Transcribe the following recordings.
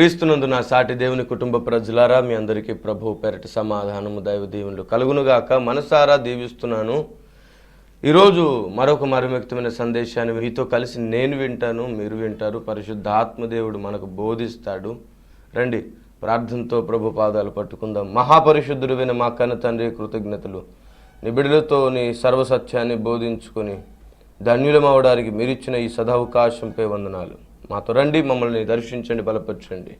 క్రీస్తునందు నా సాటి దేవుని కుటుంబ ప్రజలారా మీ అందరికీ ప్రభు పెరటి సమాధానము దైవ దేవుళ్ళు కలుగునుగాక. మనసారా దీవిస్తున్నాను. ఈరోజు మరొక మరుమెక్తమైన సందేశాన్ని మీతో కలిసి నేను వింటాను మీరు వింటారు. పరిశుద్ధ ఆత్మదేవుడు మనకు బోధిస్తాడు. రండి ప్రార్థనతో ప్రభు పాదాలు పట్టుకుందాం. మహాపరిశుద్ధుడివైన మా కన్న తండ్రి కృతజ్ఞతలు. నిబిడులతో నీ సర్వసత్యాన్ని బోధించుకొని ధన్యులమవడానికి మీరిచ్చిన ఈ సదవకాశంపై వందనాలు. మాతో రండి మమ్మల్ని దర్శించండి బలపరచండి.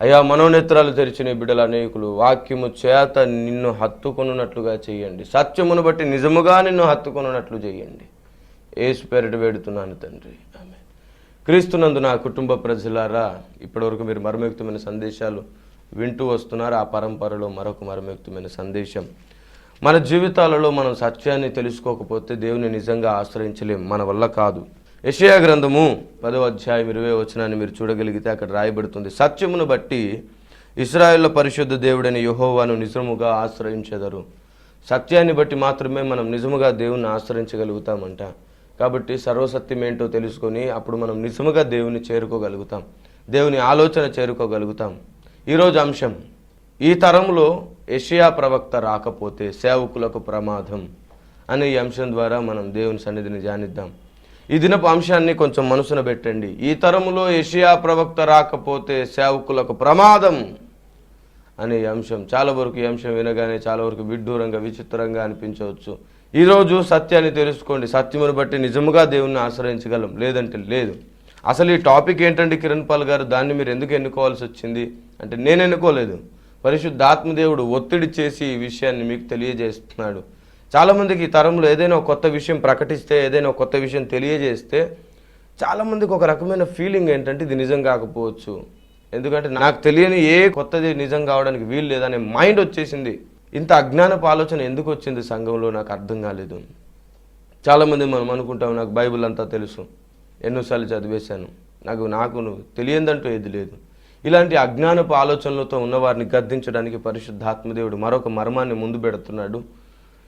అయా మనోనేత్రాలు తెరిచిన బిడ్డల అనేకులు వాక్యము చేత నిన్ను హత్తుకొనున్నట్లుగా చేయండి. సత్యమును బట్టి నిజముగా నిన్ను హత్తుకొనున్నట్లు చేయండి. ఏసు పేరిట వేడుతున్నాను తండ్రి. ఆమె క్రీస్తునందు నా కుటుంబ ప్రజలారా ఇప్పటివరకు మీరు మరమయుక్తమైన సందేశాలు వింటూ వస్తున్నారు. ఆ పరంపరలో మరొక మరమయుక్తమైన సందేశం. మన జీవితాలలో మనం సత్యాన్ని తెలుసుకోకపోతే దేవుని నిజంగా ఆశ్రయించలేం. మన వల్ల కాదు. యషయా గ్రంథము పదవ అధ్యాయం ఇరవై వచనాన్ని మీరు చూడగలిగితే అక్కడ రాయబడుతుంది. సత్యమును బట్టి ఇస్రాయేళ్ళ పరిశుద్ధ దేవుడైన యహోవాను నిజముగా ఆశ్రయించెదరు. సత్యాన్ని బట్టి మాత్రమే మనం నిజముగా దేవుణ్ణి ఆశ్రయించగలుగుతామంట. కాబట్టి సర్వసత్యం ఏంటో తెలుసుకొని అప్పుడు మనం నిజముగా దేవుని చేరుకోగలుగుతాం. దేవుని ఆలోచన చేరుకోగలుగుతాం. ఈరోజు అంశం ఈ తరంలో ఏషియా ప్రవక్త రాకపోతే సేవకులకు ప్రమాదం అనే ఈ అంశం ద్వారా మనం దేవుని సన్నిధిని జానిద్దాం ఈ దినపు అంశాన్ని కొంచెం మనసున పెట్టండి. ఈ తరములో ఏషియా ప్రవక్త రాకపోతే సేవకులకు ప్రమాదం అనే అంశం. చాలా వరకు ఈ అంశం వినగానే చాలా వరకు విడ్డూరంగా విచిత్రంగా అనిపించవచ్చు. ఈరోజు సత్యాన్ని తెలుసుకోండి. సత్యమును బట్టి నిజముగా దేవుణ్ణి ఆశ్రయించగలం. లేదంటే లేదు. అసలు ఈ టాపిక్ ఏంటంటే కిరణ్ పాల్ గారు? దాన్ని మీరు ఎందుకు ఎన్నుకోవాల్సి వచ్చింది? అంటే నేను ఎన్నుకోలేదు. పరిశుద్ధాత్మదేవుడు ఒత్తిడి చేసి ఈ విషయాన్ని మీకు తెలియజేస్తున్నాడు. చాలామందికి ఈ తరంలో ఏదైనా కొత్త విషయం ప్రకటిస్తే ఏదైనా కొత్త విషయం తెలియజేస్తే చాలామందికి ఒక రకమైన ఫీలింగ్ ఏంటంటే ఇది నిజం కాకపోవచ్చు. ఎందుకంటే నాకు తెలియని ఏ కొత్తది నిజం కావడానికి వీలు లేదనే మైండ్ వచ్చేసింది. ఇంత అజ్ఞానపు ఆలోచన ఎందుకు వచ్చింది సంఘంలో నాకు అర్థం కాలేదు. చాలామంది మనం అనుకుంటాం నాకు బైబిల్ అంతా తెలుసు. ఎన్నోసార్లు చదివేశాను. నాకు నాకు తెలియదంటూ ఏది లేదు. ఇలాంటి అజ్ఞానపు ఆలోచనలతో ఉన్నవారిని గద్దించడానికి పరిశుద్ధాత్మదేవుడు మరొక మర్మాన్ని ముందు పెడుతున్నాడు.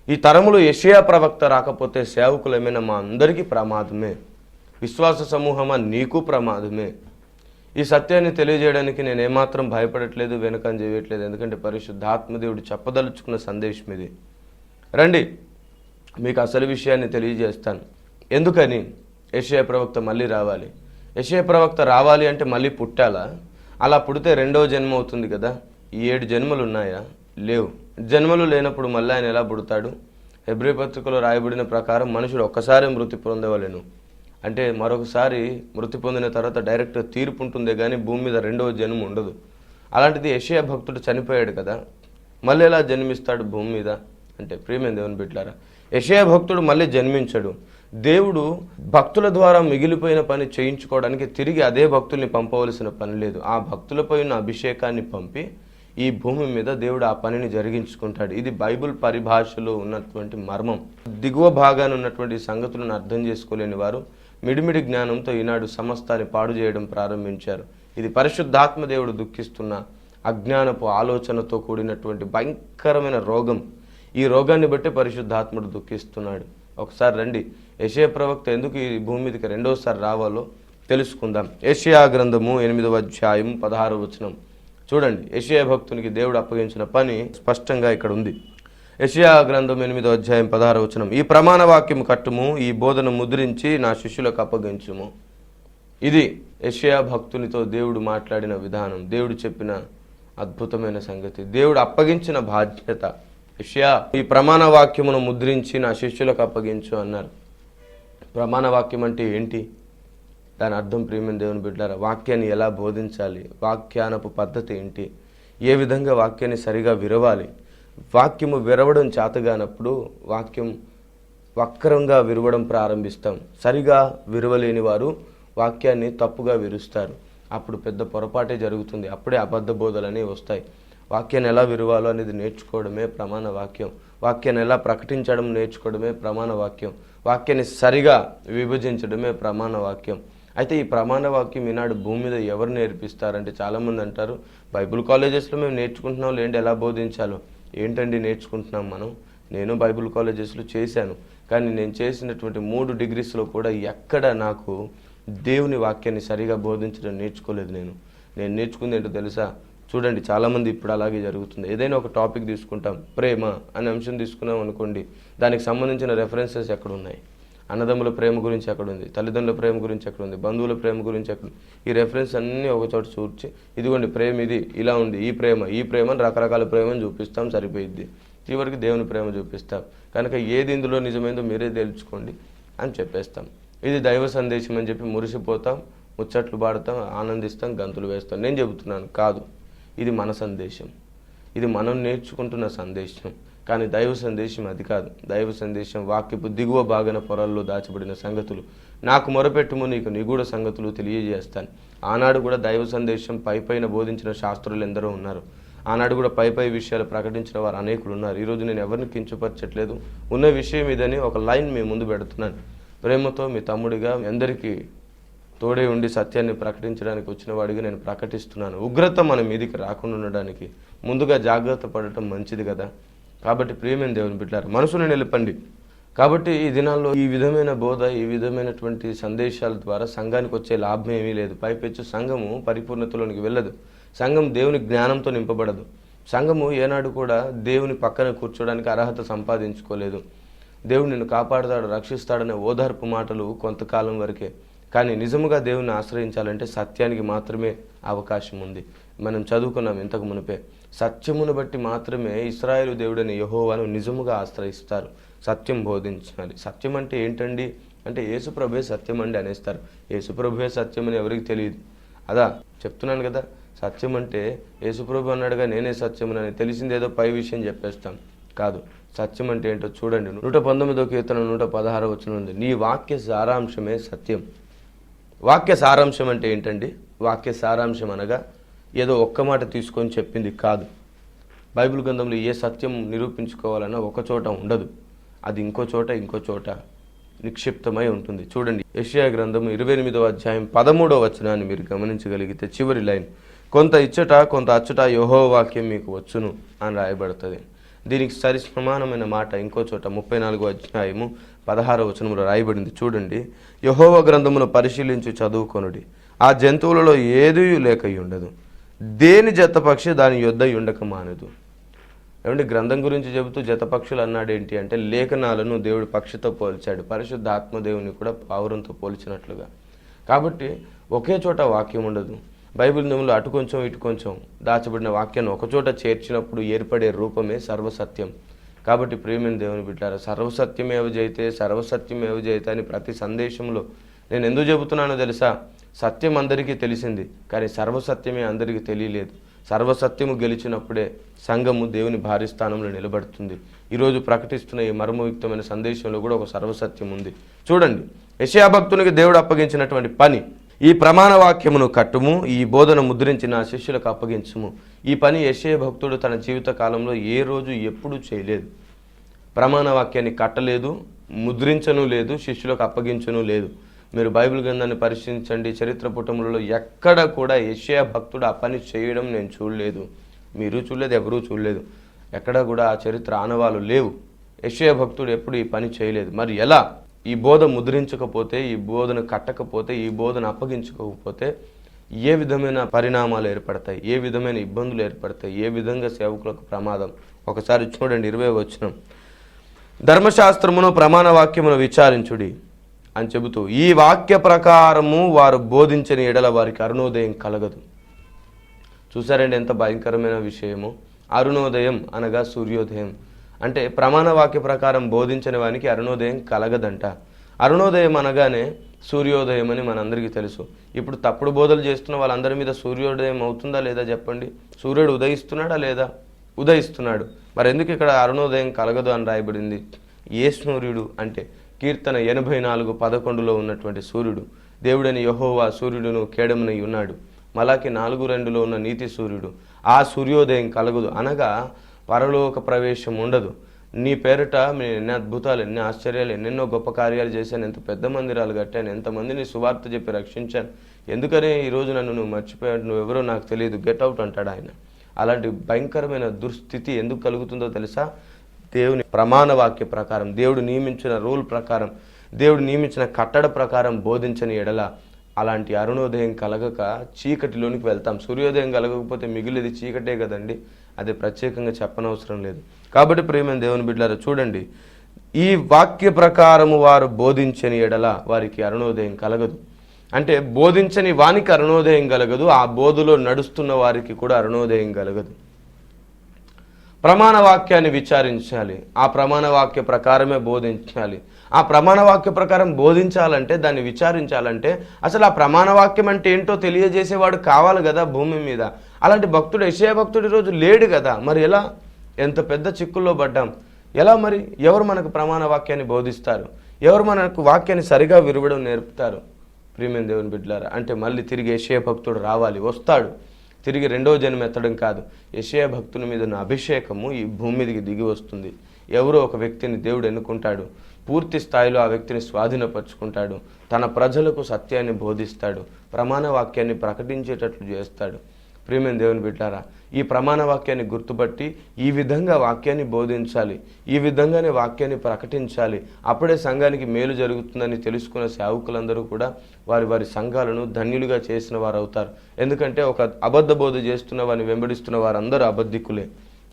ఈ తరములు యెషయా ప్రవక్త రాకపోతే సేవకులమైన మా అందరికీ ప్రమాదమే? విశ్వాస సమూహమా? నీకు ప్రమాదమే. ఈ సత్యాన్ని తెలియజేయడానికి నేను ఏమాత్రం భయపడట్లేదు వెనుకని చేయట్లేదు. ఎందుకంటే పరిశుద్ధాత్మదేవుడు చెప్పదలుచుకున్న సందేశం ఇది. రండి మీకు అసలు విషయాన్ని తెలియజేస్తాను. ఎందుకని? యెషయా ప్రవక్త మళ్ళీ రావాలి. యెషయా ప్రవక్త రావాలి అంటే మళ్ళీ పుట్టాలా? అలా పుడితే రెండవ జన్మ అవుతుంది కదా? ఈ ఏడు జన్మలు ఉన్నాయా? లేవు. జన్మలు లేనప్పుడు మళ్ళీ ఆయన ఎలా పుడతాడు? హెబ్రి పత్రికలో రాయబడిన ప్రకారం మనుషుడు ఒక్కసారి మృతి పొందవలేను. అంటే మరొకసారి మృతి పొందిన తర్వాత డైరెక్ట్ తీర్పు ఉంటుందే కానీ భూమి మీద రెండవ జన్మ ఉండదు. అలాంటిది యషయా భక్తుడు చనిపోయాడు కదా. మళ్ళీ ఎలా జన్మిస్తాడు భూమి మీద? అంటే ప్రియమైన దేవుని బిడ్డారా యషయా భక్తుడు మళ్ళీ జన్మించడు. దేవుడు భక్తుల ద్వారా మిగిలిపోయిన పని చేయించుకోవడానికి తిరిగి అదే భక్తుల్ని పంపవలసిన పని లేదు. ఆ భక్తులపై ఉన్న అభిషేకాన్ని పంపి ఈ భూమి మీద దేవుడు ఆ పనిని జరిగించుకుంటాడు. ఇది బైబిల్ పరిభాషలో ఉన్నటువంటి మర్మం. దిగువ భాగాన ఉన్నటువంటి సంగతులను అర్థం చేసుకోలేని వారు మిడిమిడి జ్ఞానంతో ఈనాడు సమస్తాన్ని పాడు చేయడం ప్రారంభించారు. ఇది పరిశుద్ధాత్మ దేవుడు దుఃఖిస్తున్న అజ్ఞానపు ఆలోచనతో కూడినటువంటి భయంకరమైన రోగం. ఈ రోగాన్ని బట్టి పరిశుద్ధాత్ముడు దుఃఖిస్తున్నాడు. ఒకసారి రండి. యెషయా ప్రవక్త ఎందుకు ఈ భూమి మీదకి రెండోసారి రావాలో తెలుసుకుందాం. ఏషియా గ్రంథము ఎనిమిదవ అధ్యాయం పదహారు వచనం. చూడండి ఏషియా భక్తునికి దేవుడు అప్పగించిన పని స్పష్టంగా ఇక్కడ ఉంది. యెషయా గ్రంథం ఎనిమిదో అధ్యాయం పదహార వచనం ఈ ప్రమాణ వాక్యం కట్టుము ఈ బోధన ముద్రించి నా శిష్యులకు అప్పగించుము. ఇది యెషయా భక్తునితో దేవుడు మాట్లాడిన విధానం దేవుడు చెప్పిన అద్భుతమైన సంగతి. దేవుడు అప్పగించిన బాధ్యత యెషయా ఈ ప్రమాణ వాక్యమును ముద్రించి నా శిష్యులకు అప్పగించు అన్నారు. ప్రమాణ వాక్యం అంటే ఏంటి? దాని అర్థం ప్రియమైన దేవుని బిడ్డారా వాక్యాన్ని ఎలా బోధించాలి వాక్యానపు పద్ధతి ఏంటి ఏ విధంగా వాక్యాన్ని సరిగా విరవాలి వాక్యము విరవడం చేతగానప్పుడు వాక్యం వక్రంగా విరవడం ప్రారంభిస్తాం. సరిగా విరవలేని వారు వాక్యాన్ని తప్పుగా విరుస్తారు. అప్పుడు పెద్ద పొరపాటే జరుగుతుంది. అప్పుడే అబద్ధ బోధలనే వస్తాయి. వాక్యాన్ని ఎలా విరవాలో అనేది నేర్చుకోవడమే ప్రమాణ వాక్యం. వాక్యాన్ని ఎలా ప్రకటించడం నేర్చుకోవడమే ప్రమాణ వాక్యం. వాక్యాన్ని సరిగా విభజించడమే ప్రమాణ వాక్యం. అయితే ఈ ప్రమాణ వాక్యం ఈనాడు భూమి మీద ఎవరు నేర్పిస్తారంటే చాలామంది అంటారు. బైబిల్ కాలేజెస్లో మేము నేర్చుకుంటున్నాం లేండి ఎలా బోధించాలో. ఏంటండి నేర్చుకుంటున్నాం మనం? నేను బైబిల్ కాలేజెస్లో చేశాను. కానీ నేను చేసినటువంటి మూడు డిగ్రీస్లో కూడా ఎక్కడ నాకు దేవుని వాక్యాన్ని సరిగా బోధించడం నేర్చుకోలేదు నేను. నేను నేర్చుకుంది ఏంటో తెలుసా? చూడండి చాలామంది ఇప్పుడు అలాగే జరుగుతుంది. ఏదైనా ఒక టాపిక్ తీసుకుంటాం ప్రేమ అనే అంశం తీసుకున్నాం అనుకోండి దానికి సంబంధించిన రెఫరెన్సెస్ ఎక్కడ ఉన్నాయి అన్నదమ్ముల ప్రేమ గురించి అక్కడ ఉంది తల్లిదండ్రుల ప్రేమ గురించి అక్కడ ఉంది బంధువుల ప్రేమ గురించి అక్కడ ఈ రెఫరెన్స్ అన్నీ ఒక చోట చూర్చి ఇదిగోండి ప్రేమ ఇది ఇలా ఉంది ఈ ప్రేమ ఈ ప్రేమని రకరకాల ప్రేమను చూపిస్తాం సరిపోయిద్ది. చివరికి దేవుని ప్రేమ చూపిస్తాం. కనుక ఏది ఇందులో నిజమైందో మీరే తెలుసుకోండి అని చెప్పేస్తాం. ఇది దైవ సందేశం అని చెప్పి మురిసిపోతాం ముచ్చట్లు పాడతాం ఆనందిస్తాం గంతులు వేస్తాం. నేను చెబుతున్నాను కాదు. ఇది మన సందేశం. ఇది మనం నేర్చుకుంటున్న సందేశం. కానీ దైవ సందేశం అది కాదు. దైవ సందేశం వాక్యపు దిగువ భాగన పొరల్లో దాచబడిన సంగతులు. నాకు మొరపెట్టుము నీకు నిగూఢ సంగతులు తెలియజేస్తాను. ఆనాడు కూడా దైవ సందేశం పై పైన బోధించిన శాస్త్రులు ఎందరో ఉన్నారు. ఆనాడు కూడా పై పై విషయాలు ప్రకటించిన వారు అనేకులు ఉన్నారు. ఈరోజు నేను ఎవరిని కించపరచట్లేదు? ఉన్న విషయం ఇదని ఒక లైన్ మీ ముందు పెడుతున్నాను. ప్రేమతో మీ తమ్ముడిగా అందరికీ తోడే ఉండి సత్యాన్ని ప్రకటించడానికి వచ్చిన వాడిగా నేను ప్రకటిస్తున్నాను. ఉగ్రత మన మీదికి రాకుండా ఉండడానికి ముందుగా జాగ్రత్త పడటం మంచిది కదా? కాబట్టి ప్రియమైన దేవుని బిడ్డారు మనసును నిలపండి. కాబట్టి ఈ దినాల్లో ఈ విధమైన బోధ ఈ విధమైనటువంటి సందేశాల ద్వారా సంఘానికి వచ్చే లాభం ఏమీ లేదు. పైపెచ్చు సంఘము పరిపూర్ణతలోనికి వెళ్ళదు. సంఘం దేవుని జ్ఞానంతో నింపబడదు. సంఘము ఏనాడు కూడా దేవుని పక్కన కూర్చోడానికి అర్హత సంపాదించుకోలేదు. దేవుడు నిన్ను కాపాడుతాడు రక్షిస్తాడనే ఓదార్పు మాటలు కొంతకాలం వరకే. కానీ నిజముగా దేవుని ఆశ్రయించాలంటే సత్యానికి మాత్రమే అవకాశం ఉంది. మనం చదువుకున్నాం ఇంతకు మునిపే. సత్యమును బట్టి మాత్రమే ఇస్రాయేలు దేవుడని యహోవాను నిజముగా ఆశ్రయిస్తారు. సత్యం బోధించాలి. సత్యం అంటే ఏంటండి? అంటే యేసుప్రభే సత్యం అండి అనేస్తారు. యేసుప్రభే సత్యం అని ఎవరికి తెలియదు. అదా చెప్తున్నాను కదా. సత్యం అంటే యేసుప్రభు అన్నాడుగా నేనే సత్యం అని తెలిసింది ఏదో పై విషయం చెప్పేస్తాం. కాదు. సత్యం అంటే ఏంటో చూడండి. నూట పంతొమ్మిదో కీర్తన నూట పదహారో వచ్చిన ఉంది. నీ వాక్య సారాంశమే సత్యం. వాక్య సారాంశం అంటే ఏంటండి? వాక్య సారాంశం అనగా ఏదో ఒక్క మాట తీసుకొని చెప్పింది కాదు. బైబిల్ గ్రంథంలో ఏ సత్యం నిరూపించుకోవాలన్నా ఒక చోట ఉండదు. అది ఇంకో చోట ఇంకో చోట నిక్షిప్తమై ఉంటుంది. చూడండి ఏషియా గ్రంథం ఇరవై ఎనిమిదవ అధ్యాయం పదమూడవ వచనాన్ని మీరు గమనించగలిగితే చివరి లైన్. కొంత ఇచ్చట కొంత అచ్చట యహో వాక్యం మీకు వచ్చును అని రాయబడుతుంది. దీనికి సరి సమానమైన మాట ఇంకో చోట ముప్పై నాలుగో అధ్యాయము పదహారవ వచనంలో రాయబడింది. చూడండి యహోవ గ్రంథమును పరిశీలించి చదువుకొనుడి. ఆ జంతువులలో ఏదీ లేక ఉండదు. దేని జతపక్షి దాని యొద్ద ఉండక మానదు? ఏమంటే గ్రంథం గురించి చెబుతూ జతపక్షులు అన్నాడు ఏంటి అంటే లేఖనాలను దేవుడు పక్షితో పోల్చాడు. పరిశుద్ధ ఆత్మదేవుని కూడా పావురంతో పోల్చినట్లుగా. కాబట్టి ఒకే చోట వాక్యం ఉండదు. బైబిల్ నిములు అటు కొంచెం ఇటు కొంచెం దాచబడిన వాక్యాన్ని ఒకచోట చేర్చినప్పుడు ఏర్పడే రూపమే సర్వసత్యం. కాబట్టి ప్రేమిని దేవుని బిడ్డారు సర్వసత్యమేవ జైతే సర్వసత్యమేవ జయితే అని ప్రతి సందేశంలో నేను ఎందుకు చెబుతున్నానో తెలుసా? సత్యం అందరికీ తెలిసింది కానీ సర్వసత్యమే అందరికీ తెలియలేదు. సర్వసత్యము గెలిచినప్పుడే సంఘము దేవుని భారీ స్థానంలో నిలబడుతుంది. ఈరోజు ప్రకటిస్తున్న ఈ మర్మయుక్తమైన సందేశంలో కూడా ఒక సర్వసత్యం ఉంది. చూడండి యశయాభక్తునికి దేవుడు అప్పగించినటువంటి పని ఈ ప్రమాణ వాక్యమును కట్టుము ఈ బోధన ముద్రించి నా శిష్యులకు అప్పగించుము. ఈ పని యశయ భక్తుడు తన జీవిత కాలంలో ఏ రోజు ఎప్పుడు చేయలేదు. ప్రమాణ వాక్యాన్ని కట్టలేదు ముద్రించను లేదు శిష్యులకు అప్పగించను లేదు. మీరు బైబిల్ గ్రంథాన్ని పరిశీలించండి. చరిత్ర పుటములలో ఎక్కడ కూడా యషయా భక్తుడు ఆ పని చేయడం నేను చూడలేదు. మీరు చూడలేదు ఎవరూ చూడలేదు. ఎక్కడ కూడా ఆ చరిత్ర ఆనవాలు లేవు. యెషయా భక్తుడు ఎప్పుడు ఈ పని చేయలేదు. మరి ఎలా? ఈ బోధ ముద్రించకపోతే ఈ బోధన కట్టకపోతే ఈ బోధన అప్పగించుకోకపోతే ఏ విధమైన పరిణామాలు ఏర్పడతాయి? ఏ విధమైన ఇబ్బందులు ఏర్పడతాయి? ఏ విధంగా సేవకులకు ప్రమాదం? ఒకసారి చూడండి ఇరవై వచ్చిన ధర్మశాస్త్రమును ప్రమాణ వాక్యమును విచారించుడి. అని చెబుతూ ఈ వాక్య ప్రకారము వారు బోధించని ఎడల వారికి అరుణోదయం కలగదు. చూసారండి ఎంత భయంకరమైన విషయము. అరుణోదయం అనగా సూర్యోదయం. అంటే ప్రమాణ వాక్య ప్రకారం బోధించని వానికి అరుణోదయం కలగదంట. అరుణోదయం అనగానే సూర్యోదయం అని మనందరికీ తెలుసు. ఇప్పుడు తప్పుడు బోధలు చేస్తున్న వాళ్ళందరి మీద సూర్యోదయం అవుతుందా లేదా చెప్పండి? సూర్యుడు ఉదయిస్తున్నాడా లేదా? ఉదయిస్తున్నాడు. మరి ఎందుకు ఇక్కడ అరుణోదయం కలగదు అని రాయబడింది? ఏ సూర్యుడు అంటే కీర్తన ఎనభై నాలుగు పదకొండులో ఉన్నటువంటి సూర్యుడు. దేవుడని యహోవా సూర్యుడును కేడమునై ఉన్నాడు. మలాకి నాలుగు రెండులో ఉన్న నీతి సూర్యుడు. ఆ సూర్యోదయం కలగదు. అనగా పరలోక ప్రవేశం ఉండదు. నీ పేరిట నేను ఎన్ని అద్భుతాలు ఎన్ని ఆశ్చర్యాలు ఎన్నెన్నో గొప్ప కార్యాలు చేశాను. ఎంత పెద్ద మందిరాలు కట్టాను. ఎంతమందిని సువార్త చెప్పి రక్షించాను. ఎందుకనే ఈరోజు నన్ను నువ్వు మర్చిపోయాడు నువ్వెవరో నాకు తెలియదు. గెట్ అవుట్ అంటాడు ఆయన. అలాంటి భయంకరమైన దుస్థితి ఎందుకు కలుగుతుందో తెలుసా? దేవుని ప్రమాణ వాక్య ప్రకారం దేవుడు నియమించిన రూల్ ప్రకారం దేవుడు నియమించిన కట్టడ ప్రకారం బోధించని ఎడల అలాంటి అరుణోదయం కలగక చీకటిలోనికి వెళ్తాం. సూర్యోదయం కలగకపోతే మిగిలిది చీకటే కదండి. అది ప్రత్యేకంగా చెప్పనవసరం లేదు. కాబట్టి ప్రేమైన దేవుని బిడ్డారా చూడండి. ఈ వాక్య ప్రకారము వారు బోధించని ఎడల వారికి అరుణోదయం కలగదు. అంటే బోధించని వానికి అరుణోదయం కలగదు ఆ బోధలో నడుస్తున్న వారికి కూడా అరుణోదయం కలగదు. ప్రమాణ వాక్యాన్ని విచారించాలి. ఆ ప్రమాణ వాక్య ప్రకారమే బోధించాలి. ఆ ప్రమాణ వాక్య ప్రకారం బోధించాలంటే దాన్ని విచారించాలంటే అసలు ఆ ప్రమాణ వాక్యం అంటే ఏంటో తెలియజేసేవాడు కావాలి కదా భూమి మీద. అలాంటి భక్తుడు యశయ భక్తుడు ఈరోజు లేడు కదా. మరి ఎలా? ఎంత పెద్ద చిక్కుల్లో పడ్డాం. ఎలా మరి? ఎవరు మనకు ప్రమాణ వాక్యాన్ని బోధిస్తారు? ఎవరు మనకు వాక్యాన్ని సరిగా విరవడం నేర్పుతారు? ప్రియమైన దేవుని బిడ్డలారా అంటే మళ్ళీ తిరిగి యశయ భక్తుడు రావాలి వస్తాడు. తిరిగి రెండో జన్మ ఎత్తడం కాదు. యశయ భక్తుని మీద ఉన్న అభిషేకము ఈ భూమి మీదకి దిగి వస్తుంది. ఎవరో ఒక వ్యక్తిని దేవుడు ఎన్నుకుంటాడు. పూర్తి స్థాయిలో ఆ వ్యక్తిని స్వాధీనపరుచుకుంటాడు. తన ప్రజలకు సత్యాన్ని బోధిస్తాడు. ప్రమాణ వాక్యాన్ని ప్రకటించేటట్లు చేస్తాడు. ప్రియమైన దేవుని బిడ్డారా ఈ ప్రమాణ వాక్యాన్ని గుర్తుపట్టి ఈ విధంగా వాక్యాన్ని బోధించాలి ఈ విధంగానే వాక్యాన్ని ప్రకటించాలి. అప్పుడే సంఘానికి మేలు జరుగుతుందని తెలుసుకున్న సేవకులందరూ కూడా వారి వారి సంఘాలను ధన్యులుగా చేసిన వారు అవుతారు ఎందుకంటే ఒక అబద్ధ బోధ చేస్తున్న వారిని వెంబడిస్తున్న వారందరూ అబద్ధికులే.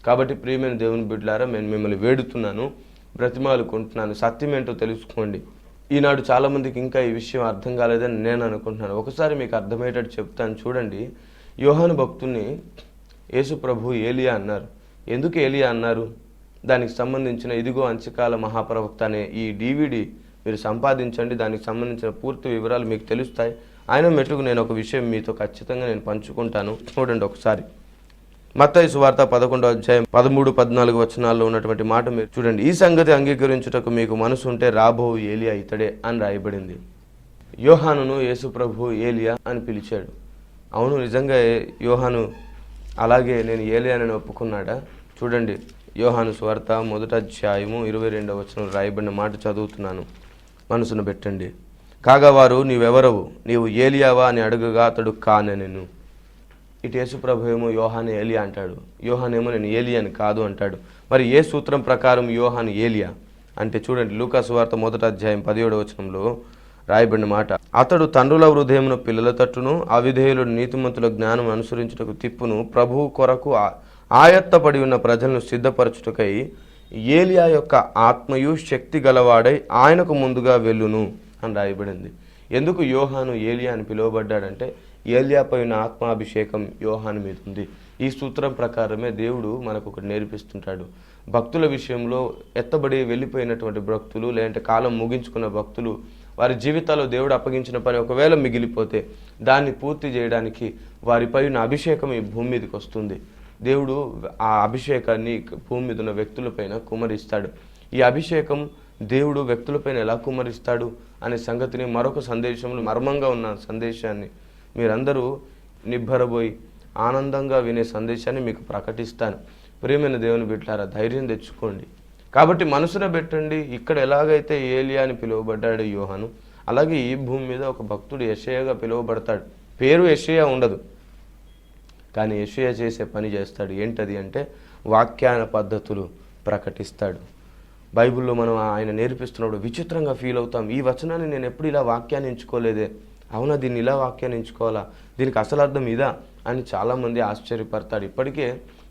కాబట్టి ప్రియమైన దేవుని బిడ్డారా నేను మిమ్మల్ని వేడుతున్నాను బ్రతిమాలుకుంటున్నాను. సత్యం ఏంటో తెలుసుకోండి. ఈనాడు చాలామందికి ఇంకా ఈ విషయం అర్థం కాలేదని నేను అనుకుంటున్నాను. ఒకసారి మీకు అర్థమయ్యేటట్టు చెప్తాను. చూడండి యోహాను భక్తుని యేసు ప్రభు ఏలియా అన్నారు. ఎందుకు ఏలియా అన్నారు? దానికి సంబంధించిన ఇదిగో అంచకాల మహాప్రవక్త అనే ఈ డీవీడీ మీరు సంపాదించండి దానికి సంబంధించిన పూర్తి వివరాలు మీకు తెలుస్తాయి. ఆయన మెట్టుకు నేను ఒక విషయం మీతో ఖచ్చితంగా నేను పంచుకుంటాను. చూడండి ఒకసారి. మత్తయి సువార్త పదకొండో అధ్యాయం పదమూడు పద్నాలుగు వచనాల్లో ఉన్నటువంటి మాట మీరు చూడండి. ఈ సంగతి అంగీకరించుటకు మీకు మనసు ఉంటే రాబో ఏలియా ఇతడే అని రాయబడింది. యోహానును యేసు ప్రభు ఏలియా అని పిలిచాడు. అవును నిజంగా యోహాను అలాగే నేను ఏలియానని ఒప్పుకున్నాడా? చూడండి యోహాను స్వార్త మొదట అధ్యాయము ఇరవై రెండవ వచనం రాయబడిన మాట చదువుతున్నాను. మనసును పెట్టండి. కాగా వారు నీవెవరవు? నీవు ఏలియావా అని అడుగుగా అతడు కానే నేను ఇటు యేసుప్రభు ఏమో యోహాన్ ఏలియా అంటాడు. యోహాన్ ఏమో నేను ఏలియాని కాదు అంటాడు. మరి ఏ సూత్రం ప్రకారం యోహాన్ ఏలియా? అంటే చూడండి లూకాసు వార్త మొదట అధ్యాయం పదిహేడవ వచనంలో రాయబడిన మాట. అతడు తండ్రుల హృదయమును పిల్లల తట్టును అవిధేయులు నీతిమంతుల జ్ఞానం అనుసరించుటకు తిప్పును ప్రభువు కొరకు ఆయత్తపడి ఉన్న ప్రజలను సిద్ధపరచుటకై ఏలియా యొక్క ఆత్మయు శక్తి గలవాడై ఆయనకు ముందుగా వెళ్ళును అని రాయబడింది. ఎందుకు యోహాను ఏలియా అని పిలువబడ్డాడంటే ఏలియాపై ఉన్న ఆత్మాభిషేకం యోహాను మీద ఉంది. ఈ సూత్రం ప్రకారమే దేవుడు మనకు ఒకటి నేర్పిస్తుంటాడు. భక్తుల విషయంలో ఎత్తబడి వెళ్ళిపోయినటువంటి భక్తులు లేదంటే కాలం ముగించుకున్న భక్తులు వారి జీవితాల్లో దేవుడు అప్పగించిన పని ఒకవేళ మిగిలిపోతే దాన్ని పూర్తి చేయడానికి వారిపై ఉన్న అభిషేకం ఈ భూమి మీదకి వస్తుంది. దేవుడు ఆ అభిషేకాన్ని భూమి మీద ఉన్న వ్యక్తులపైన కుమరిస్తాడు ఈ అభిషేకం దేవుడు వ్యక్తులపైన ఎలా కుమరిస్తాడు అనే సంగతిని మరొక సందేశంలో మర్మంగా ఉన్న సందేశాన్ని మీరందరూ నిబ్బరబోయి ఆనందంగా వినే సందేశాన్ని మీకు ప్రకటిస్తాను. ప్రియమైన దేవుని బిడ్డారా ధైర్యం తెచ్చుకోండి. కాబట్టి మనసున పెట్టండి ఇక్కడ ఎలాగైతే ఏలియా అని పిలువబడ్డాడు యోహను అలాగే ఈ భూమి మీద ఒక భక్తుడు యషయగా పిలువబడతాడు. పేరు యషయ ఉండదు. కానీ యషయ చేసే పని చేస్తాడు. ఏంటది అంటే వాక్యాన పద్ధతులు ప్రకటిస్తాడు. బైబిల్లో మనం ఆయన నేర్పిస్తున్నప్పుడు విచిత్రంగా ఫీల్ అవుతాం. ఈ వచనాన్ని నేను ఎప్పుడు ఇలా వాక్యాన్ని ఎంచుకోలేదే? అవునా దీన్ని ఇలా వాక్యాన్ని ఎంచుకోవాలా? దీనికి అసలు అర్థం ఇదా? అని చాలామంది ఆశ్చర్యపడతాడు ఇప్పటికే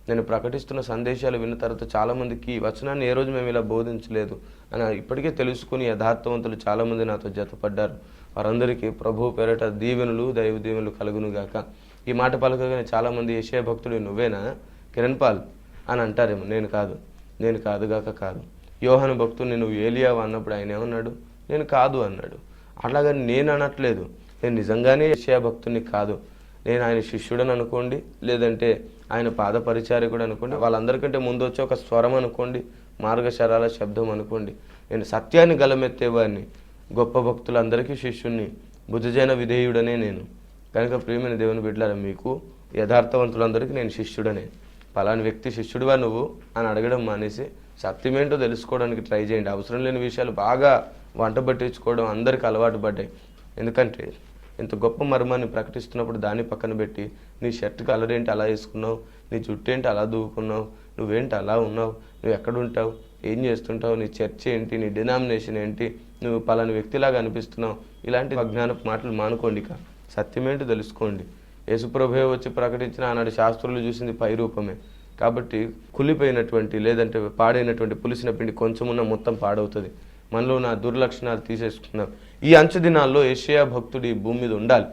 నేను ప్రకటిస్తున్న సందేశాలు విన్న తర్వాత చాలామందికి ఈ వచనాన్ని ఏ రోజు మేము ఇలా బోధించలేదు అని ఇప్పటికే తెలుసుకుని యథార్థవంతులు చాలామంది నాతో జతపడ్డారు. వారందరికీ ప్రభు పేరట దీవెనలు దైవ దీవెనులు కలుగునుగాక ఈ మాట పలకగానే చాలామంది యశయ భక్తుడు నువ్వేనా? కిరణ్ పాల్? అని అంటారేమో. నేను కాదు. నేను కాదుగాక కాదు. యోహన భక్తుడిని నువ్వు ఏలియావు అన్నప్పుడు ఆయన ఏమన్నాడు? నేను కాదు అన్నాడు. అలాగని నేను అనట్లేదు. నేను నిజంగానే యశయ భక్తుని కాదు. నేను ఆయన శిష్యుడని అనుకోండి లేదంటే ఆయన పాదపరిచారకుడు అనుకోండి. వాళ్ళందరికంటే ముందు వచ్చి ఒక స్వరం అనుకోండి మార్గశరాల శబ్దం అనుకోండి. నేను సత్యాన్ని గలమెత్తేవాడిని గొప్ప భక్తులందరికీ శిష్యుణ్ణి బుద్ధజైన విధేయుడనే నేను. కనుక ప్రియమైన దేవుని బిడ్డలారా మీకు యథార్థవంతులందరికీ నేను శిష్యుడనే. పలాని వ్యక్తి శిష్యుడివా నువ్వు అని అడగడం మానేసి సత్యమేంటో తెలుసుకోవడానికి ట్రై చేయండి. అవసరం లేని విషయాలు బాగా వంట పట్టించుకోవడం అందరికి అలవాటు పడ్డాయి. ఎందుకంటే ఇంత గొప్ప మర్మాన్ని ప్రకటిస్తున్నప్పుడు దాన్ని పక్కన పెట్టి నీ షర్ట్ కలర్ ఏంటి అలా వేసుకున్నావు? నీ జుట్టు ఏంటి అలా దూకున్నావు? నువ్వేంటి అలా ఉన్నావు? నువ్వు ఎక్కడుంటావు ఏం చేస్తుంటావు? నీ చర్చ ఏంటి? నీ డినామినేషన్ ఏంటి? నువ్వు పలాని వ్యక్తిలాగా అనిపిస్తున్నావు? ఇలాంటి అజ్ఞానపు మాటలు మానుకోండి ఇక. సత్యమేంటో తెలుసుకోండి. యేసుప్రభే వచ్చి ప్రకటించిన ఆనాడు శాస్త్రులు చూసింది పై రూపమే. కాబట్టి కులిపోయినటువంటి లేదంటే పాడైనటువంటి పులిసిన పిండి కొంచెమున్న మొత్తం పాడవుతుంది. మనలో ఉన్న దుర్లక్షణాలు తీసేసుకున్నాం ఈ అంచు దినాల్లో ఏషియా భక్తుడు ఈ భూమి మీద ఉండాలి.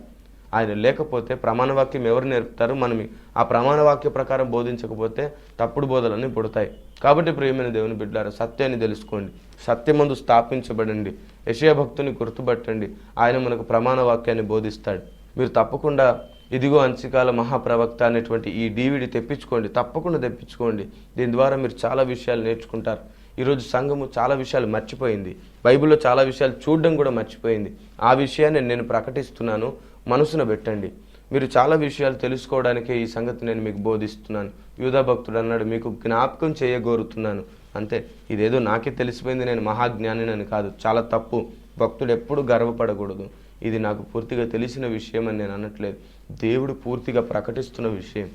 ఆయన లేకపోతే ప్రమాణవాక్యం ఎవరు నేర్పుతారు? మనం ఆ ప్రమాణవాక్య ప్రకారం బోధించకపోతే తప్పుడు బోధలన్నీ పుడతాయి. కాబట్టి ప్రియమైన దేవుని బిడ్డారు సత్యాన్ని తెలుసుకోండి. సత్యమందు స్థాపించబడండి. యషయా భక్తుని గుర్తుపట్టండి. ఆయన మనకు ప్రమాణ వాక్యాన్ని బోధిస్తాడు. మీరు తప్పకుండా ఇదిగో అంచికాల మహాప్రవక్త అనేటువంటి ఈ డీవీడీ తెప్పించుకోండి. తప్పకుండా తెప్పించుకోండి. దీని ద్వారా మీరు చాలా విషయాలు నేర్చుకుంటారు. ఈరోజు సంఘము చాలా విషయాలు మర్చిపోయింది. బైబిల్లో చాలా విషయాలు చూడడం కూడా మర్చిపోయింది. ఆ విషయాన్ని నేను ప్రకటిస్తున్నాను. మనసున పెట్టండి. మీరు చాలా విషయాలు తెలుసుకోవడానికే ఈ సంగతి నేను మీకు బోధిస్తున్నాను. యూదా భక్తుడు అన్నాడు మీకు జ్ఞాపకం చేయగోరుతున్నాను. అంతే. ఇదేదో నాకే తెలిసిపోయింది నేను మహాజ్ఞాని అని కాదు. చాలా తప్పు. భక్తుడు ఎప్పుడు గర్వపడకూడదు. ఇది నాకు పూర్తిగా తెలిసిన విషయం అని నేను అనట్లేదు. దేవుడు పూర్తిగా ప్రకటిస్తున్న విషయం.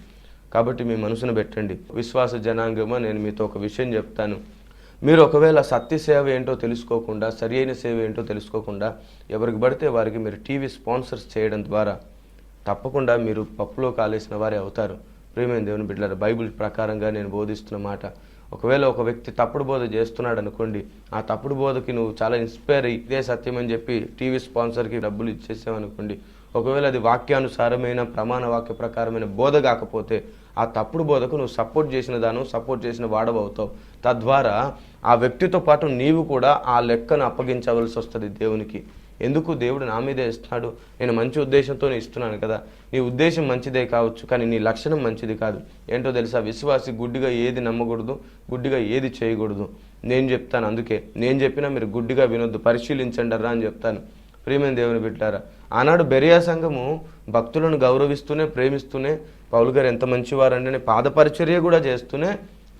కాబట్టి మీ మనసును పెట్టండి. విశ్వాస జనాంగమా? నేను మీతో ఒక విషయం చెప్తాను. మీరు ఒకవేళ సత్య సేవ ఏంటో తెలుసుకోకుండా సరి అయిన సేవ ఏంటో తెలుసుకోకుండా ఎవరికి పడితే వారికి మీరు టీవీ స్పాన్సర్స్ చేయడం ద్వారా తప్పకుండా మీరు పప్పులో కాలేసిన వారే అవుతారు. ప్రియమైన దేవుని బిడ్డలారా బైబిల్ ప్రకారంగా నేను బోధిస్తున్న మాట ఒకవేళ ఒక వ్యక్తి తప్పుడు బోధ చేస్తున్నాడు అనుకోండి ఆ తప్పుడు బోధకి నువ్వు చాలా ఇన్స్పైర్ అయ్యి ఇదే సత్యం అని చెప్పి టీవీ స్పాన్సర్కి డబ్బులు ఇచ్చేసావనుకోండి ఒకవేళ అది వాక్యానుసారమైన ప్రమాణ వాక్య ప్రకారమైన బోధ కాకపోతే ఆ తప్పుడు బోధకు నువ్వు సపోర్ట్ చేసిన దాను సపోర్ట్ చేసిన వాడవవుతావు. తద్వారా ఆ వ్యక్తితో పాటు నీవు కూడా ఆ లెక్కను అప్పగించవలసి వస్తుంది దేవునికి. ఎందుకు? దేవుడు నా మీదే ఇస్తున్నాడు. నేను మంచి ఉద్దేశంతోనే ఇస్తున్నాను కదా. నీ ఉద్దేశం మంచిదే కావచ్చు కానీ నీ లక్షణం మంచిది కాదు. ఏంటో తెలుసా? విశ్వాసి గుడ్డిగా ఏది నమ్మకూడదు గుడ్డిగా ఏది చేయకూడదు. నేను చెప్తాను అందుకే. నేను చెప్పినా మీరు గుడ్డిగా వినొద్దు. పరిశీలించండి రా అని చెప్తాను. ప్రియమైన దేవుని బిడ్డారా ఆనాడు బెరియా సంఘము భక్తులను గౌరవిస్తూనే ప్రేమిస్తూనే పౌలు గారు ఎంత మంచివారండి అని పాదపరిచర్య కూడా చేస్తూనే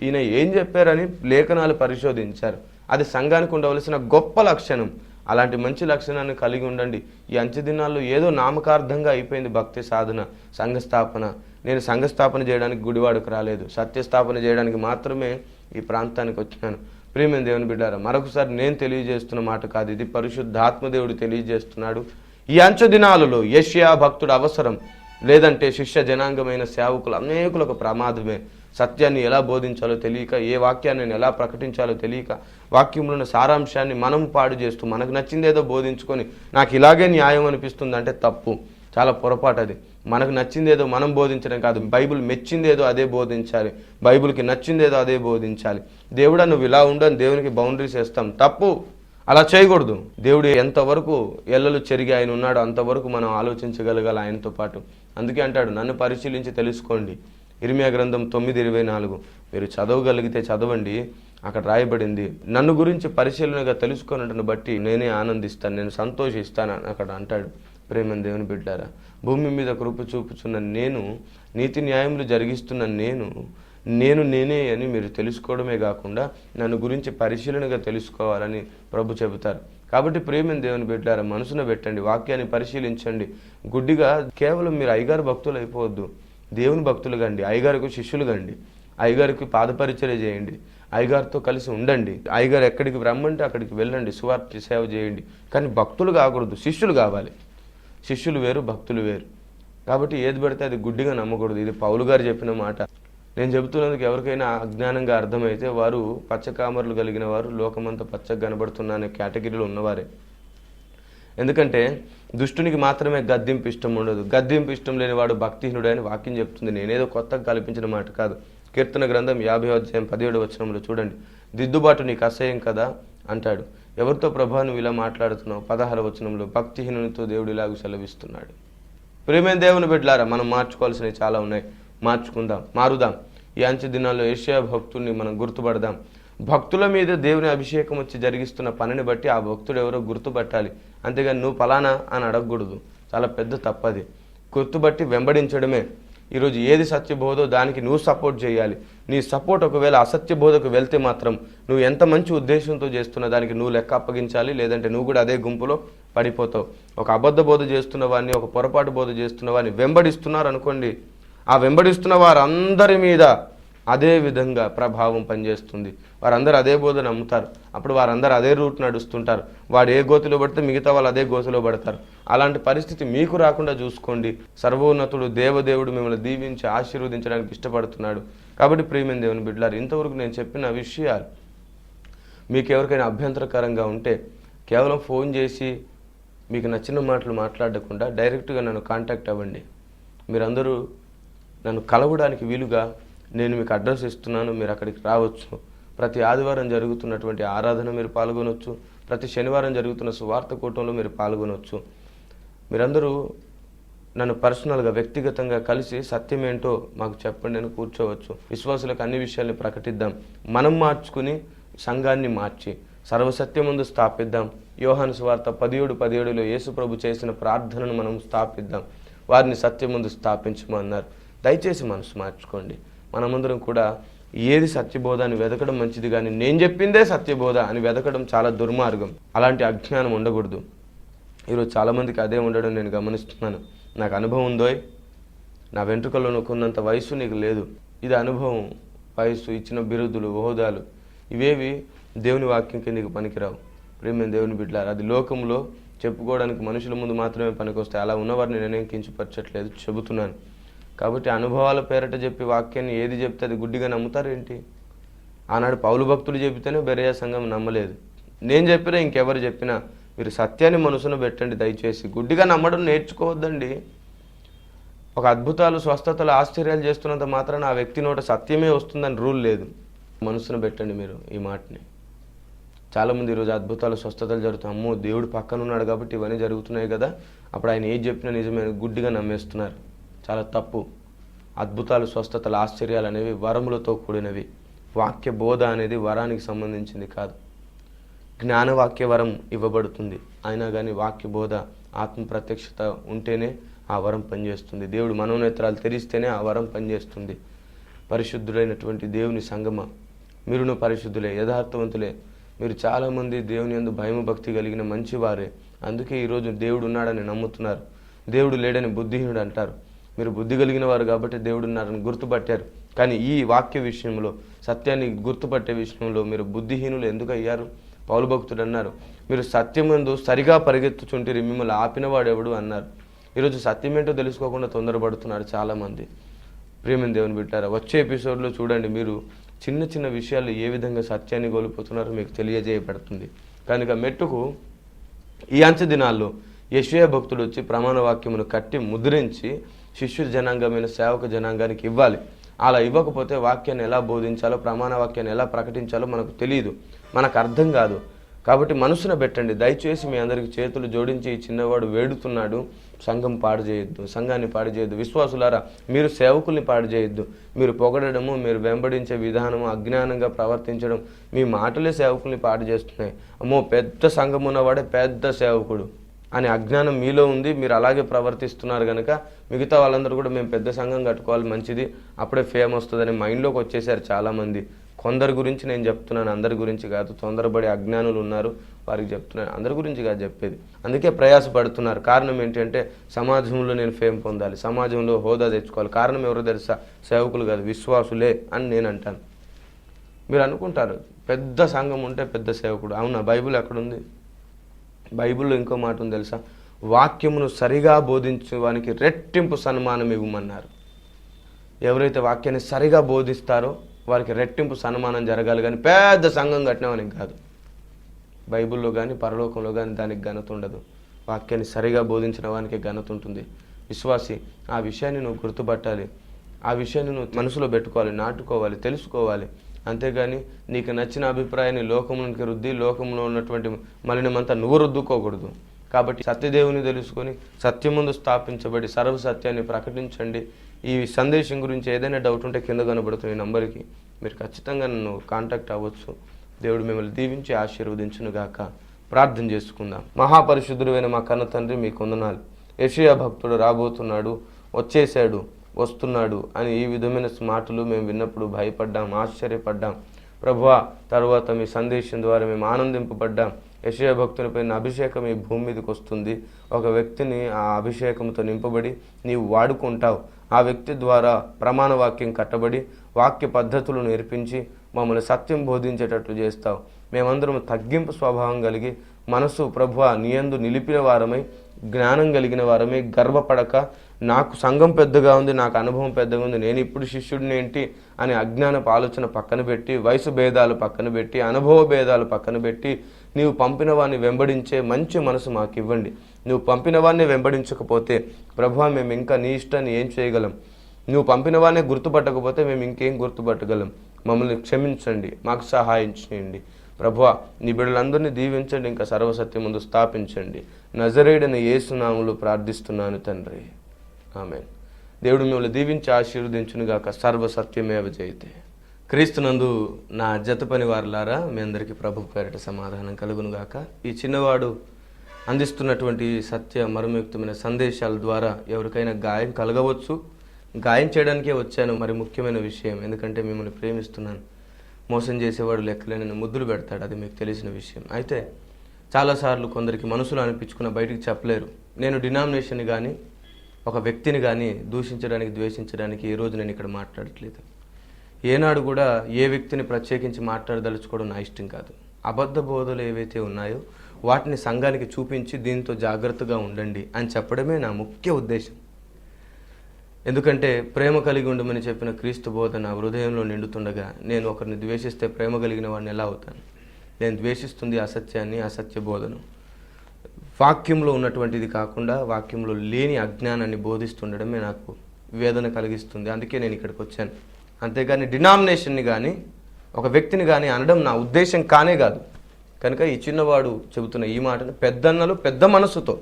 ఈయన ఏం చెప్పారని లేఖనాలు పరిశోధించారు. అది సంఘానికి ఉండవలసిన గొప్ప లక్షణం. అలాంటి మంచి లక్షణాన్ని కలిగి ఉండండి. ఈ అంచె దినాల్లో ఏదో నామకార్థంగా అయిపోయింది భక్తి సాధన సంఘ స్థాపన నేను సంఘ స్థాపన చేయడానికి గుడివాడకు రాలేదు. సత్యస్థాపన చేయడానికి మాత్రమే ఈ ప్రాంతానికి వచ్చినాను ప్రియమైన దేవుని బిడ్డారా మరొకసారి నేను తెలియజేస్తున్న మాట కాదు. ఇది పరిశుద్ధాత్మదేవుడు తెలియజేస్తున్నాడు. ఈ అంచె దినాలలో యష్యా భక్తుడు అవసరం. లేదంటే శిష్య జనాంగమైన సేవకులు అనేకులకు ప్రమాదమే. సత్యాన్ని ఎలా బోధించాలో తెలియక ఏ వాక్యాన్ని నేను ఎలా ప్రకటించాలో తెలియక వాక్యంలోని సారాంశాన్ని మనం పాడు చేస్తూ మనకు నచ్చిందేదో బోధించుకొని నాకు ఇలాగే న్యాయం అనిపిస్తుంది అంటే తప్పు. చాలా పొరపాటు అది. మనకు నచ్చిందేదో మనం బోధించడం కాదు. బైబిల్ మెచ్చిందేదో అదే బోధించాలి. బైబిల్కి నచ్చిందేదో అదే బోధించాలి. దేవుడా నువ్వు ఇలా ఉండని దేవునికి బౌండరీస్ వేస్తాం. తప్పు. అలా చేయకూడదు. దేవుడు ఎంతవరకు ఎల్లలు చెరిగి ఆయన ఉన్నాడో అంతవరకు మనం ఆలోచించగలగాలి ఆయనతో పాటు. అందుకే అంటాడు నన్ను పరిశీలించి తెలుసుకోండి. ఇరిమియా గ్రంథం తొమ్మిది ఇరవై నాలుగు. మీరు చదవగలిగితే చదవండి. అక్కడ రాయబడింది నన్ను గురించి పరిశీలనగా తెలుసుకున్నట్టును బట్టి నేనే ఆనందిస్తాను నేను సంతోషిస్తాను అక్కడ అంటాడు. ప్రేమని దేవుని బిడ్డారా భూమి మీద కృప చూపుచున్న నేను నీతి న్యాయములు జరిగిస్తున్న నేను నేను నేనే అని మీరు తెలుసుకోవడమే కాకుండా నన్ను గురించి పరిశీలనగా తెలుసుకోవాలని ప్రభు చెబుతారు. కాబట్టి ప్రేమని దేవుని బిడ్డారా మనసున పెట్టండి వాక్యాన్ని పరిశీలించండి. గుడ్డిగా కేవలం మీరు అయ్యగారు భక్తులు అయిపోవద్దు. దేవుని భక్తులు కండి అయ్యగారికి శిష్యులు కండి. అయ్యగారికి పాదపరిచర్య చేయండి. అయ్యగారితో కలిసి ఉండండి. అయ్యగారు ఎక్కడికి రమ్మంటే అక్కడికి వెళ్ళండి సువార్త సేవ చేయండి. కానీ భక్తులు కాకూడదు శిష్యులు కావాలి. శిష్యులు వేరు భక్తులు వేరు. కాబట్టి ఏది పడితే అది గుడ్డిగా నమ్మకూడదు. ఇది పౌలు గారు చెప్పిన మాట. నేను చెబుతున్నందుకు ఎవరికైనా అజ్ఞానంగా అర్థమైతే వారు పచ్చకామరులు కలిగిన వారు లోకమంతా పచ్చగా కనబడుతున్న అనే కేటగిరీలో ఉన్నవారే. ఎందుకంటే దుష్టునికి మాత్రమే గద్దెంపు ఇష్టం ఉండదు. గద్దెంపు ఇష్టం లేనివాడు భక్తిహీనుడు అని వాక్యం చెప్తుంది. నేనేదో కొత్తగా కల్పించిన మాట కాదు. కీర్తన గ్రంథం యాభై అధ్యాయం పదిహేడు వచనంలో చూడండి. దిద్దుబాటు నీకు అసహ్యం కదా? అంటాడు. ఎవరితో ప్రభా నువ్వు ఇలా మాట్లాడుతున్నావు? పదహార వచనంలో భక్తిహీనునితో దేవుడు ఇలాగ సెలవిస్తున్నాడు. ప్రేమే దేవుని బిడ్డలారా మనం మార్చుకోవాల్సినవి చాలా ఉన్నాయి. మార్చుకుందాం మారుదాం. ఈ అంచె దినాల్లో ఏషియా భక్తుల్ని మనం గుర్తుపడదాం. భక్తుల మీద దేవుని అభిషేకం వచ్చి జరిగిస్తున్న పనిని బట్టి ఆ భక్తుడు ఎవరో గుర్తుపట్టాలి. అంతేగాని నువ్వు పలానా అని అడగకూడదు. చాలా పెద్ద తప్పది. గుర్తుబట్టి వెంబడించడమే. ఈరోజు ఏది సత్యబోధో దానికి నువ్వు సపోర్ట్ చేయాలి. నీ సపోర్ట్ ఒకవేళ అసత్య బోధకు వెళ్తే మాత్రం నువ్వు ఎంత మంచి ఉద్దేశంతో చేస్తున్న దానికి నువ్వు లెక్క అప్పగించాలి లేదంటే నువ్వు కూడా అదే గుంపులో పడిపోతావు. ఒక అబద్ధ బోధ చేస్తున్న వాడిని ఒక పొరపాటు బోధ చేస్తున్న వాడిని వెంబడిస్తున్నారు అనుకోండి ఆ వెంబడిస్తున్న వారందరి మీద అదే విధంగా ప్రభావం పనిచేస్తుంది. వారందరూ అదే బోధ నమ్ముతారు. అప్పుడు వారందరూ అదే రూట్ నడుస్తుంటారు. వాడు ఏ గోతిలో పడితే మిగతా వాళ్ళు అదే గోతిలో పడతారు. అలాంటి పరిస్థితి మీకు రాకుండా చూసుకోండి. సర్వోన్నతుడు దేవదేవుడు మిమ్మల్ని దీవించి ఆశీర్వదించడానికి ఇష్టపడుతున్నాడు. కాబట్టి ప్రియమైన దేవుని బిడ్డలారు ఇంతవరకు నేను చెప్పిన విషయాలు మీకు ఎవరికైనా అభ్యంతరకరంగా ఉంటే కేవలం ఫోన్ చేసి మీకు నచ్చిన మాటలు మాట్లాడకుండా డైరెక్ట్గా నన్ను కాంటాక్ట్ అవ్వండి. మీరందరూ నన్ను కలవడానికి వీలుగా నేను మీకు అడ్రస్ ఇస్తున్నాను మీరు అక్కడికి రావచ్చు. ప్రతి ఆదివారం జరుగుతున్నటువంటి ఆరాధన మీరు పాల్గొనవచ్చు ప్రతి శనివారం జరుగుతున్న సువార్త కూటంలో మీరు పాల్గొనవచ్చు మీరందరూ నన్ను పర్సనల్గా వ్యక్తిగతంగా కలిసి సత్యం ఏంటో మాకు చెప్పండి అని కూర్చోవచ్చు. విశ్వాసులకు అన్ని విషయాల్ని ప్రకటిద్దాం. మనం మార్చుకుని సంఘాన్ని మార్చి సర్వసత్యం ముందు స్థాపిద్దాం. యోహాను సువార్త పదిహేడు పదిహేడులో యేసుప్రభు చేసిన ప్రార్థనను మనం స్థాపిద్దాం. వారిని సత్యం ముందు స్థాపించమన్నారు. దయచేసి మనసు మార్చుకోండి. మనమందరం కూడా ఏది సత్యబోధ అని వెతకడం మంచిది కానీ నేను చెప్పిందే సత్యబోధ అని వెతకడం చాలా దుర్మార్గం. అలాంటి అజ్ఞానం ఉండకూడదు. ఈరోజు చాలామందికి అదే ఉండడం నేను గమనిస్తున్నాను. నాకు అనుభవం ఉందోయ్. నా వెంట్రుకల్లో నొక్కున్నంత వయసు నీకు లేదు. ఇది అనుభవం. వయసు ఇచ్చిన బిరుదులు హోదాలు. ఇవేవి దేవుని వాక్యం నీకు పనికిరావు. ప్రేమ దేవుని బిడ్డలారు అది లోకంలో చెప్పుకోవడానికి మనుషుల ముందు మాత్రమే పనికొస్తాయి. అలా ఉన్నవారిని నేనేం కించపరచట్లేదు చెబుతున్నాను. కాబట్టి అనుభవాల పేరట చెప్పి వాక్యాన్ని ఏది చెప్తే అది గుడ్డిగా నమ్ముతారేంటి ఆనాడు పౌలు భక్తులు చెబితేనే బెరయా సంఘం నమ్మలేదు. నేను చెప్పినా ఇంకెవరు చెప్పినా మీరు సత్యాన్ని మనసును పెట్టండి దయచేసి. గుడ్డిగా నమ్మడం నేర్చుకోవద్దండి. ఒక అద్భుతాలు స్వస్థతలు ఆశ్చర్యాలు చేస్తున్నంత మాత్రాన ఆ వ్యక్తి నోట సత్యమే వస్తుందని రూల్ లేదు. మనసును పెట్టండి మీరు ఈ మాటని. చాలామంది ఈరోజు అద్భుతాలు స్వస్థతలు జరుగుతాయి. అమ్మో దేవుడు పక్కన ఉన్నాడు కాబట్టి ఇవన్నీ జరుగుతున్నాయి కదా. అప్పుడు ఆయన ఏది చెప్పినా నిజమే గుడ్డిగా నమ్మేస్తున్నారు. చాలా తప్పు. అద్భుతాలు స్వస్థతలు ఆశ్చర్యాలు అనేవి వరములతో కూడినవి. వాక్య బోధ అనేది వరానికి సంబంధించింది కాదు. జ్ఞానవాక్య వరం ఇవ్వబడుతుంది. అయినా కానీ వాక్య బోధ ఆత్మ ప్రత్యక్షత ఉంటేనే ఆ వరం పనిచేస్తుంది. దేవుడు మనోనేత్రాలు తెరిస్తేనే ఆ వరం పనిచేస్తుంది. పరిశుద్ధుడైనటువంటి దేవుని సంగమ. మీరును పరిశుద్ధులే యథార్థవంతులే. మీరు చాలామంది దేవుని యందు భయము భక్తి కలిగిన మంచివారే. అందుకే ఈరోజు దేవుడు ఉన్నాడని నమ్ముతున్నారు. దేవుడు లేడని బుద్ధిహీనుడు అంటారు. మీరు బుద్ధి కలిగిన వారు కాబట్టి దేవుడు ఉన్నారని గుర్తుపట్టారు. కానీ ఈ వాక్య విషయంలో సత్యాన్ని గుర్తుపట్టే విషయంలో మీరు బుద్ధిహీనులు ఎందుకు అయ్యారు? పౌలు భక్తుడు అన్నారు మీరు సత్యమందు సరిగా పరిగెత్తుచుంటే మిమ్మల్ని ఆపినవాడెవడు అన్నారు. ఈరోజు సత్యం ఏంటో తెలుసుకోకుండా తొందరపడుతున్నారు చాలామంది. ప్రేమని దేవుని బిడ్డారా వచ్చే ఎపిసోడ్లో చూడండి మీరు చిన్న చిన్న విషయాలు ఏ విధంగా సత్యాన్ని కోల్పోతున్నారో మీకు తెలియజేయబడుతుంది. కనుక మెట్టుకు ఈ అంచె దినాల్లో యశ్వయ భక్తుడు వచ్చి ప్రమాణ వాక్యమును కట్టి ముద్రించి శిష్యు జనాంగమైన సేవక జనాంగానికి ఇవ్వాలి. అలా ఇవ్వకపోతే వాక్యాన్ని ఎలా బోధించాలో ప్రమాణ వాక్యాన్ని ఎలా ప్రకటించాలో మనకు తెలియదు. మనకు అర్థం కాదు. కాబట్టి మనసున పెట్టండి. దయచేసి మీ అందరికి చేతులు జోడించి ఈ చిన్నవాడు వేడుతున్నాడు. సంఘం పాడు చేయొద్దు. సంఘాన్ని పాడు చేయొద్దు. విశ్వాసులారా మీరు సేవకుల్ని పాడు చేయొద్దు. మీరు పొగడము మీరు వెంబడించే విధానము అజ్ఞానంగా ప్రవర్తించడం మీ మాటలే సేవకుల్ని పాడు చేస్తున్నాయి. అమ్మో పెద్ద సంఘం ఉన్నవాడే పెద్ద సేవకుడు. అనే అజ్ఞానం మీలో ఉంది మీరు అలాగే ప్రవర్తిస్తున్నారు కనుక మిగతా వాళ్ళందరూ కూడా మేము పెద్ద సంఘం కట్టుకోవాలి మంచిది. అప్పుడే ఫేమ్ వస్తుందని మైండ్లోకి వచ్చేసారు చాలామంది. కొందరి గురించి నేను చెప్తున్నాను అందరి గురించి కాదు. తొందరపడి అజ్ఞానులు ఉన్నారు వారికి చెప్తున్నాను. అందరి గురించి కాదు చెప్పేది. అందుకే ప్రయాసపడుతున్నారు. కారణం ఏంటంటే సమాజంలో నేను ఫేమ్ పొందాలి సమాజంలో హోదా తెచ్చుకోవాలి. కారణం ఎవరో తెలుసా? సేవకులు కాదు విశ్వాసులే అని నేను అంటాను. మీరు అనుకుంటారు పెద్ద సంఘం ఉంటే పెద్ద సేవకుడు. అవునా? బైబిల్ ఎక్కడుంది? బైబిల్లో ఇంకో మాట ఉంది తెలుసా? వాక్యమును సరిగా బోధించడానికి రెట్టింపు సన్మానం ఇవ్వమన్నారు. ఎవరైతే వాక్యాన్ని సరిగా బోధిస్తారో వారికి రెట్టింపు సన్మానం జరగాలి కానీ పెద్ద సంఘం కట్టినామని కాదు. బైబిల్లో కానీ పరలోకంలో కానీ దానికి ఘనత ఉండదు. వాక్యాన్ని సరిగా బోధించిన వానికి ఘనత ఉంటుంది. విశ్వాసి ఆ విషయాన్ని నువ్వు గుర్తుపట్టాలి. ఆ విషయాన్ని నువ్వు మనసులో పెట్టుకోవాలి నాటుకోవాలి తెలుసుకోవాలి. అంతేగాని నీకు నచ్చిన అభిప్రాయాన్ని లోకమునికి రుద్ది లోకంలో ఉన్నటువంటి మలినమంతా నువ్వు రుద్దుకోకూడదు. కాబట్టి సత్యదేవుని తెలుసుకొని సత్యముందు స్థాపించబడి సర్వ సత్యాన్ని ప్రకటించండి. ఈ సందేశం గురించి ఏదైనా డౌట్ ఉంటే కింద కనబడుతున్న ఈ నంబర్కి మీరు ఖచ్చితంగా నన్ను కాంటాక్ట్ అవ్వచ్చు. దేవుడు మిమ్మల్ని దీవించి ఆశీర్వదించును గాక ప్రార్థన చేసుకుందాం. మహాపరిశుద్ధుడైన మా కన్న తండ్రి మీ వందనాలు యషియా భక్తుడు రాబోతున్నాడు వచ్చేసాడు వస్తున్నాడు అని ఈ విధమైన మాటలు మేము విన్నప్పుడు భయపడ్డాం ఆశ్చర్యపడ్డాం. ప్రభువా తర్వాత మీ సందేశం ద్వారా మేము ఆనందింపబడ్డాం. యశయ భక్తునిపైన అభిషేకం ఈ భూమి మీదకి వస్తుంది. ఒక వ్యక్తిని ఆ అభిషేకంతో నింపబడి నీవు వాడుకుంటావు. ఆ వ్యక్తి ద్వారా ప్రమాణ వాక్యం కట్టబడి వాక్య పద్ధతులు నేర్పించి మమ్మల్ని సత్యం బోధించేటట్లు చేస్తావు. మేమందరం తగ్గింపు స్వభావం కలిగి మనసు ప్రభువ నియందు నిలిపిన వారమై జ్ఞానం కలిగిన వారమై గర్వపడక నాకు సంఘం పెద్దగా ఉంది నాకు అనుభవం పెద్దగా ఉంది నేను ఇప్పుడు శిష్యుడిని ఏంటి అని అజ్ఞానపు ఆలోచన పక్కన పెట్టి వయసు భేదాలు పక్కన పెట్టి అనుభవ భేదాలు పక్కన పెట్టి నీవు పంపిన వాడిని వెంబడించే మంచి మనసు మాకు ఇవ్వండి నువ్వు పంపిన వాడిని వెంబడించకపోతే ప్రభు మేము ఇంకా నీ ఇష్టాన్ని ఏం చేయగలం? నువ్వు పంపిన వాడిని గుర్తుపట్టకపోతే మేము ఇంకేం గుర్తుపట్టగలం? మమ్మల్ని క్షమించండి మాకు సహాయం చేయండి. ప్రభువా నీ బిడ్డలందరినీ దీవించండి ఇంకా సర్వసత్యం ముందు స్థాపించండి. నజరేడని ఏసునాములు ప్రార్థిస్తున్నాను తండ్రి. ఆమె దేవుడు మిమ్మల్ని దీవించి ఆశీర్వదించునుగాక. సర్వసత్యమేవ జయితే. క్రీస్తునందు నా జత పని వారులారా మీ అందరికీ ప్రభు పేరిట సమాధానం కలుగునుగాక. ఈ చిన్నవాడు అందిస్తున్నటువంటి సత్య మరుమయుక్తమైన సందేశాల ద్వారా ఎవరికైనా గాయం కలగవచ్చు. గాయం చేయడానికే వచ్చాను మరి ముఖ్యమైన విషయం ఎందుకంటే మిమ్మల్ని ప్రేమిస్తున్నాను. మోసం చేసేవాడు లెక్కలేని ముద్దులు పెడతాడు అది మీకు తెలిసిన విషయం. అయితే చాలాసార్లు కొందరికి మనసులో అనిపించుకున్న బయటికి చెప్పలేరు. నేను డినామినేషన్ కానీ ఒక వ్యక్తిని కానీ దూషించడానికి ద్వేషించడానికి ఈ రోజు నేను ఇక్కడ మాట్లాడట్లేదు. ఏనాడు కూడా ఏ వ్యక్తిని ప్రత్యేకించి మాట్లాడదలుచుకోవడం నా ఇష్టం కాదు. అబద్ధ బోధలు ఏవైతే ఉన్నాయో వాటిని సంఘానికి చూపించి దీంతో జాగ్రత్తగా ఉండండి అని చెప్పడమే నా ముఖ్య ఉద్దేశం. ఎందుకంటే ప్రేమ కలిగి ఉండమని చెప్పిన క్రీస్తు బోధ నా హృదయంలో నిండుతుండగా నేను ఒకరిని ద్వేషిస్తే ప్రేమ కలిగిన వాడిని ఎలా అవుతాను? నేను ద్వేషిస్తుంది అసత్యాన్ని అసత్య బోధను. వాక్యంలో ఉన్నటువంటిది కాకుండా వాక్యంలో లేని అజ్ఞానాన్ని బోధిస్తుండడమే నాకు వేదన కలిగిస్తుంది. అందుకే నేను ఇక్కడికి వచ్చాను. అంతేగాని డినామినేషన్ని కానీ ఒక వ్యక్తిని కానీ అనడం నా ఉద్దేశం కానే కాదు. కనుక ఈ చిన్నవాడు చెబుతున్న ఈ మాటను పెద్దన్నలు పెద్ద మనసుతో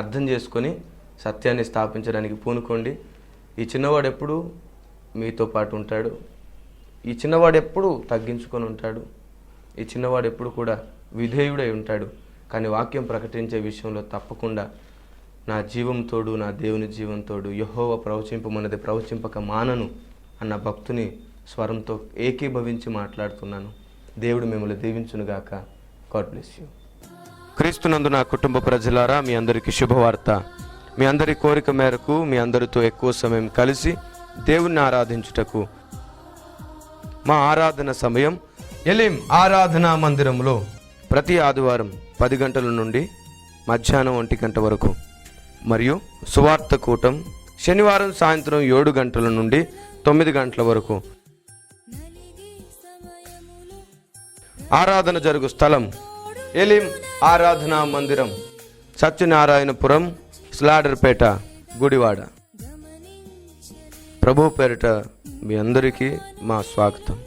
అర్థం చేసుకొని సత్యాన్ని స్థాపించడానికి పూనుకోండి. ఈ చిన్నవాడు ఎప్పుడు మీతో పాటు ఉంటాడు? ఈ చిన్నవాడు ఎప్పుడు తగ్గించుకొని ఉంటాడు? ఈ చిన్నవాడు ఎప్పుడు కూడా విధేయుడై ఉంటాడు? కానీ వాక్యం ప్రకటించే విషయంలో తప్పకుండా నా జీవం తోడు నా దేవుని జీవం తోడు యహోవ ప్రవచింపమన్నది ప్రవచింపక మానను అన్న భక్తుని స్వరంతో ఏకీభవించి మాట్లాడుతున్నాను. దేవుడు మిమ్మల్ని దీవించునుగాక గాడ్ బ్లెస్ యూ. క్రీస్తునందు నా కుటుంబ ప్రజలారా మీ అందరికీ శుభవార్త. మీ అందరి కోరిక మేరకు మీ అందరితో ఎక్కువ సమయం కలిసి దేవుణ్ణి ఆరాధించుటకు. మా ఆరాధన సమయం ఎలిం ఆరాధనా మందిరంలో. ప్రతి ఆదివారం పది గంటల నుండి మధ్యాహ్నం ఒంటి గంట వరకు మరియు సువార్త కూటం శనివారం సాయంత్రం ఏడు గంటల నుండి తొమ్మిది గంటల వరకు. ఆరాధన జరుగు స్థలం ఎలిం ఆరాధనా మందిరం సత్యనారాయణపురం స్లాడర్పేట గుడివాడ. ప్రభు పేరిట మీ అందరికీ మా స్వాగతం.